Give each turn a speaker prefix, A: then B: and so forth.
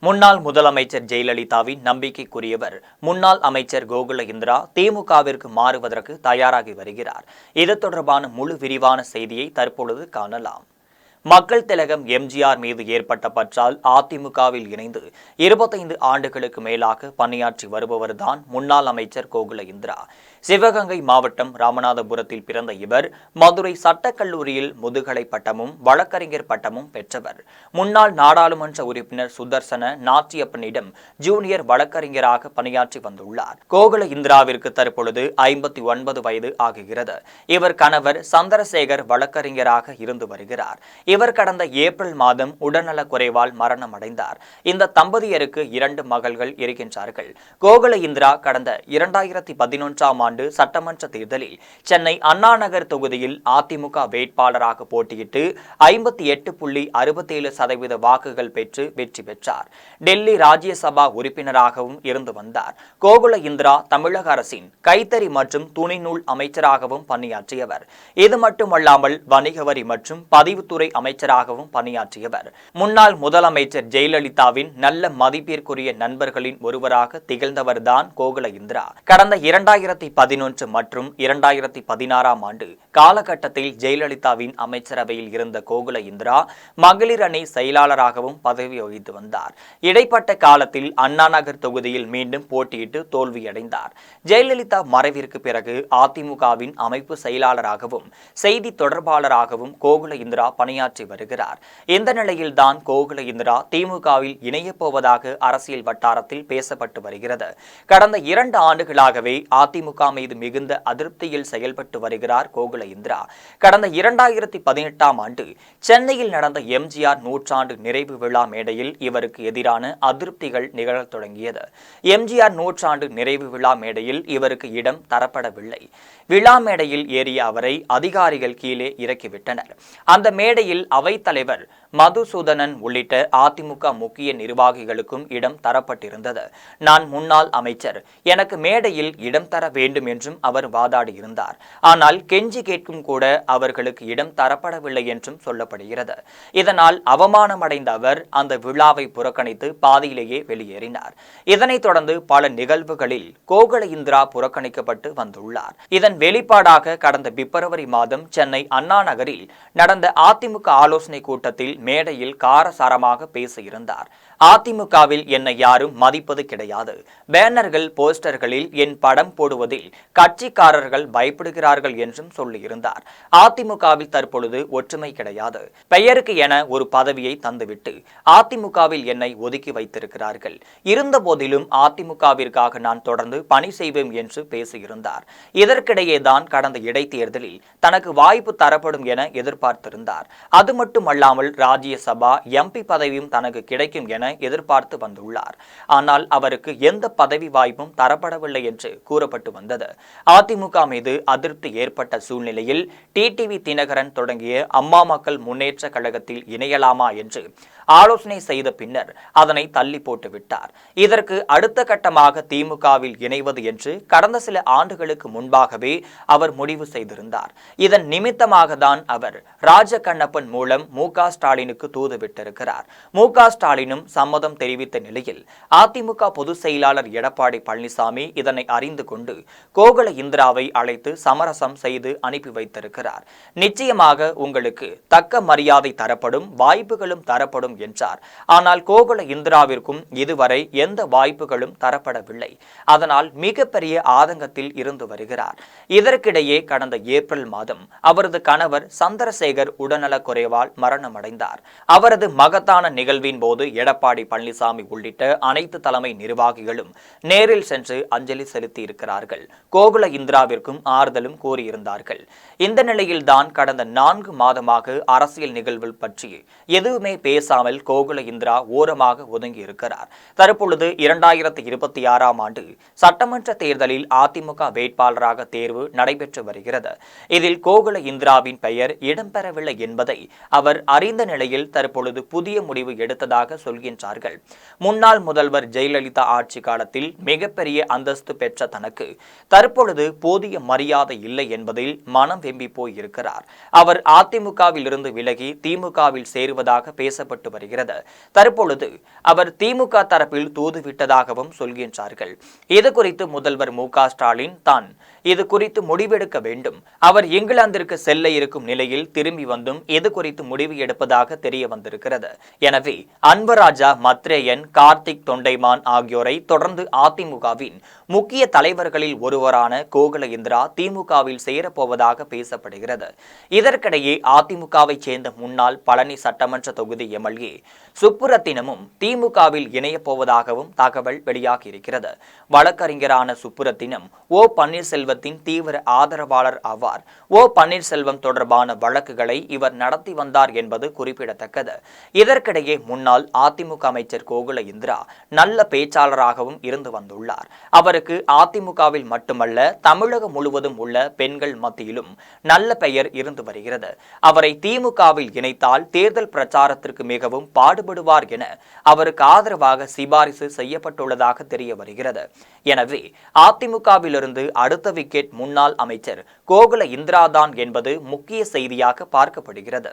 A: முன்னாள் முதலமைச்சர் ஜெயலலிதாவின் நம்பிக்கைக்குரியவர். முன்னாள் அமைச்சர் கோகுல இந்திரா திமுகவிற்கு மாறுவதற்கு தயாராகி வருகிறார். இது தொடர்பான முழு விரிவான செய்தியை தற்பொழுது காணலாம். மக்கள் திலகம் எம்ஜிஆர் மீது ஏற்பட்ட பற்றால் அதிமுகவில் இணைந்து இருபத்தைந்து ஆண்டுகளுக்கு மேலாக பணியாற்றி வருபவர்தான் முன்னாள் அமைச்சர் கோகுல இந்திரா. சிவகங்கை மாவட்டம் ராமநாதபுரத்தில் பிறந்த இவர் மதுரை சட்டக்கல்லூரியில் முதுகலை பட்டமும் வழக்கறிஞர் பட்டமும் பெற்றவர். முன்னாள் நாடாளுமன்ற உறுப்பினர் சுதர்சன நாச்சியப்பனிடம் ஜூனியர் வழக்கறிஞராக பணியாற்றி வந்துள்ளார். கோகுல இந்திராவிற்கு தற்பொழுது ஐம்பத்தி ஒன்பது வயது ஆகுகிறது. இவர் கணவர் சந்திரசேகர் வழக்கறிஞராக இருந்து வருகிறார். இவர் கடந்த ஏப்ரல் மாதம் உடல்நலக் குறைவால் மரணம் அடைந்தார் இந்த தம்பதியருக்கு இரண்டு மகள்கள் இருக்கின்றார்கள். கோகுல இந்திரா கடந்த இரண்டாயிரத்தி பதினொன்றாம் ஆண்டு சட்டமன்ற தேர்தலில் சென்னை அண்ணா நகர் தொகுதியில் அதிமுக வேட்பாளராக போட்டியிட்டு ஐம்பத்தி எட்டு புள்ளி அறுபத்தேழு சதவீத வாக்குகள் பெற்று வெற்றி பெற்றார். டெல்லி ராஜ்யசபா உறுப்பினராகவும் இருந்து வந்தார். கோகுல இந்திரா தமிழக அரசின் கைத்தறி மற்றும் துணிநூல் அமைச்சராகவும் பணியாற்றியவர். இது மட்டுமல்லாமல் வணிக வரி மற்றும் பதிவுத்துறை அமைச்சராகவும் பணியாற்றியவர். முன்னாள் முதலமைச்சர் ஜெயலலிதாவின் நல்ல மதிப்பிற்குரிய நண்பர்களின் ஒருவராக திகழ்ந்தவர்தான் கோகுல இந்திரா. கடந்த இரண்டாயிரத்தி பதினொன்று மற்றும் இரண்டாயிரத்தி பதினாறாம் ஆண்டு காலகட்டத்தில் ஜெயலலிதாவின் அமைச்சரவையில் இருந்த கோகுல இந்திரா மகளிர் அணி செயலாளராகவும் பதவி வகித்து வந்தார். இடைப்பட்ட காலத்தில் அண்ணா நகர் தொகுதியில் மீண்டும் போட்டியிட்டு தோல்வியடைந்தார். ஜெயலலிதா மறைவிற்கு பிறகு அதிமுகவின் அமைப்பு செயலாளராகவும் செய்தி தொடர்பாளராகவும் கோகுல இந்திரா பணியாற்றி உரையாற்றி வருகிறார். இந்த நிலையில்தான் கோகுல இந்திரா திமுகவில் இணையப் போவதாக அரசியல் வட்டாரத்தில் பேசப்பட்டு வருகிறது. கடந்த இரண்டு ஆண்டுகளாகவே அதிமுக மீது மிகுந்த அதிருப்தியில் செயல்பட்டு வருகிறார் கோகுல இந்திரா. கடந்த இரண்டாயிரத்தி பதினெட்டாம் ஆண்டு சென்னையில் நடந்த எம்ஜிஆர் நூற்றாண்டு நிறைவு விழா மேடையில் இவருக்கு எதிரான அதிருப்திகள் நிகழத் தொடங்கியது. எம்ஜிஆர் நூற்றாண்டு நிறைவு விழா மேடையில் இவருக்கு இடம் தரப்படவில்லை. விழா மேடையில் ஏறிய அவரை அதிகாரிகள் கீழே இறக்கிவிட்டனர். அந்த மேடையில் அவைத்தலைவர் மதுசூதனன் உள்ளிட்ட அதிமுக முக்கிய நிர்வாகிகளுக்கும் இடம் தரப்பட்டிருந்தது. நான் முன்னாள் அமைச்சர். எனக்கு மேடையில் இடம் தர வேண்டும் என்றும் அவர் வாதாடியிருந்தார். ஆனால் கெஞ்சி கேட்கும் கூட அவர்களுக்கு இடம் தரப்படவில்லை என்றும் சொல்லப்படுகிறது. இதனால் அவமானமடைந்த அவர் அந்த விழாவை புறக்கணித்து பாதியிலேயே வெளியேறினார். இதனைத் தொடர்ந்து பல நிகழ்வுகளில் கோகுல இந்திரா புறக்கணிக்கப்பட்டு வந்துள்ளார். இதன் வெளிப்பாடாக கடந்த பிப்ரவரி மாதம் சென்னை அண்ணா நகரில் நடந்த அதிமுக ஆலோசனை கூட்டத்தில் மேடையில் காரசாரமாக பேசியிருந்தார் அதிமுகவில் என்னை யாரும் மதிப்பது கிடையாது. பேனர்கள் போஸ்டர்களில் என் படம் போடுவதில் கட்சிக்காரர்கள் பயப்படுகிறார்கள் என்றும் சொல்லியிருந்தார். அதிமுகவில் தற்பொழுது ஒற்றுமை கிடையாது. பெயருக்கு என ஒரு பதவியை தந்துவிட்டு அதிமுகவில் என்னை ஒதுக்கி வைத்திருக்கிறார்கள். இருந்த போதிலும் அதிமுகவிற்காக நான் தொடர்ந்து பணி செய்வேன் என்று பேசியிருந்தார். இதற்கிடையே தான் கடந்த இடைத்தேர்தலில் தனக்கு வாய்ப்பு தரப்படும் என எதிர்பார்த்திருந்தார். அது மட்டுமல்லாமல் ராஜ்யசபா எம்பி பதவியும் தனக்கு கிடைக்கும் என என எதிர்பார்த்து வந்துள்ளார். ஆனால் அவருக்கு எந்த பதவி வாய்ப்பும் தரப்படவில்லை என்று கூறப்பட்டு வந்தது. அதிமுக மீது அதிருப்தி ஏற்பட்ட சூழ்நிலையில் டிடிவி தினகரன் தொடங்கிய அம்மா மக்கள் முன்னேற்ற கழகத்தில் இணையலாமா என்று ஆலோசனை செய்த பின்னர் அதனை தள்ளி போட்டு விட்டார். இதற்கு அடுத்த கட்டமாக திமுகவில் இணைவது என்று கடந்த சில ஆண்டுகளுக்கு முன்பாகவே அவர் முடிவு செய்திருந்தார். இதன் நிமித்தமாக தான் அவர் ராஜ கண்ணப்பன் மூலம் மு ஸ்டாலினுக்கு தூது விட்டிருக்கிறார். மு க ஸ்டாலினும் சம்மதம் தெரிவித்த நிலையில் அதிமுக பொதுச் செயலாளர் எடப்பாடி பழனிசாமி இதனை அறிந்து கொண்டு கோகுல இந்திராவை அழைத்து சமரசம் செய்து அனுப்பி வைத்திருக்கிறார். நிச்சயமாக உங்களுக்கு தக்க மரியாதை தரப்படும் வாய்ப்புகளும் தரப்படும் என்றார். ஆனால் கோகுல இந்திராவிற்கும் இதுவரை எந்த வாய்ப்புகளும் தரப்படவில்லை. அதனால் மிகப்பெரிய ஆதங்கத்தில் இருந்து வருகிறார். இதற்கிடையே கடந்த ஏப்ரல் மாதம் அவரது கணவர் சந்திரசேகர் உடல்நலக் குறைவால் மரணமடைந்தார். அவரது மகத்தான நிகழ்வின் போது எடப்பாடி எடப்பாடி பழனிசாமி உள்ளிட்ட அனைத்து தலைமை நிர்வாகிகளும் நேரில் சென்று அஞ்சலி செலுத்தி இருக்கிறார்கள் கோகுல இந்திராவிற்கும் ஆறுதலும் கூறியிருந்தார்கள். இந்த நிலையில்தான் கடந்த நான்கு மாதமாக அரசியல் நிகழ்வு பற்றி எதுவுமே பேசாமல் கோகுல இந்திரா ஓரமாக ஒதுங்கி இருக்கிறார் தற்பொழுது இரண்டாயிரத்தி இருபத்தி ஆறாம் ஆண்டு சட்டமன்ற தேர்தலில் அதிமுக வேட்பாளராக தேர்வு நடைபெற்று வருகிறது. இதில் கோகுல இந்திராவின் பெயர் இடம்பெறவில்லை என்பதை அவர் அறிந்த நிலையில் தற்பொழுது புதிய முடிவு எடுத்ததாக சொல்கின்ற சொல்கின்றார்கள் முன்னாள் முதல்வர் ஜெயலலிதா ஆட்சி காலத்தில் மிகப்பெரிய அந்தஸ்து பெற்ற தனக்கு தற்பொழுது போதிய மரியாதை இல்லை என்பதில் மனம் வெம்பி போய் இருக்கிறார் அவர் அதிமுகவில் இருந்து விலகி திமுகவில் சேருவதாக பேசப்பட்டு வருகிறது. தற்பொழுது அவர் திமுக தரப்பில் தூதுவிட்டதாகவும் சொல்கின்றார்கள். இது குறித்து முதல்வர் மு ஸ்டாலின் தான் இது குறித்து முடிவெடுக்க வேண்டும். அவர் இங்கிலாந்திற்கு செல்ல இருக்கும் நிலையில் திரும்பி வந்தும் இது குறித்து முடிவு எடுப்பதாக தெரிய வந்திருக்கிறது. எனவே அன்பராஜ் ராஜா மத்ரேயன் கார்த்திக் தொண்டைமான் ஆகியோரை தொடர்ந்து அதிமுகவின் முக்கிய தலைவர்களில் ஒருவரான கோகுல இந்திரா திமுகவில் சேரப்போவதாக பேசப்படுகிறது. இதற்கிடையே அதிமுகவைச் சேர்ந்த முன்னாள் பழனி சட்டமன்ற தொகுதி எம்எல்ஏ சுப்புரத்தினமும் திமுகவில் இணையப்போவதாகவும் தகவல் வெளியாகியிருக்கிறது. வழக்கறிஞரான சுப்புரத்தினம் ஓ பன்னீர்செல்வத்தின் தீவிர ஆதரவாளர் ஆவார். ஓ பன்னீர்செல்வம் தொடர்பான வழக்குகளை இவர் நடத்தி வந்தார் என்பது குறிப்பிடத்தக்கது. இதற்கிடையே முன்னாள் அதிமுக அதிமுக அமைச்சர் கோகுல இந்திரா நல்ல பேச்சாளராகவும் இருந்து வந்துள்ளார். அவருக்கு அதிமுகவில் மட்டுமல்ல தமிழகம் முழுவதும் உள்ள பெண்கள் மத்தியிலும் நல்ல பெயர் இருந்து வருகிறது. அவரை திமுகவில் இணைத்தால் தேர்தல் பிரச்சாரத்திற்கு மிகவும் பாடுபடுவார் என அவருக்கு ஆதரவாக சிபாரிசு செய்யப்பட்டுள்ளதாக தெரிய வருகிறது. எனவே அதிமுகவிலிருந்து அடுத்த விக்கெட் முன்னாள் அமைச்சர் கோகுல இந்திராதான் என்பது முக்கிய செய்தியாக பார்க்கப்படுகிறது.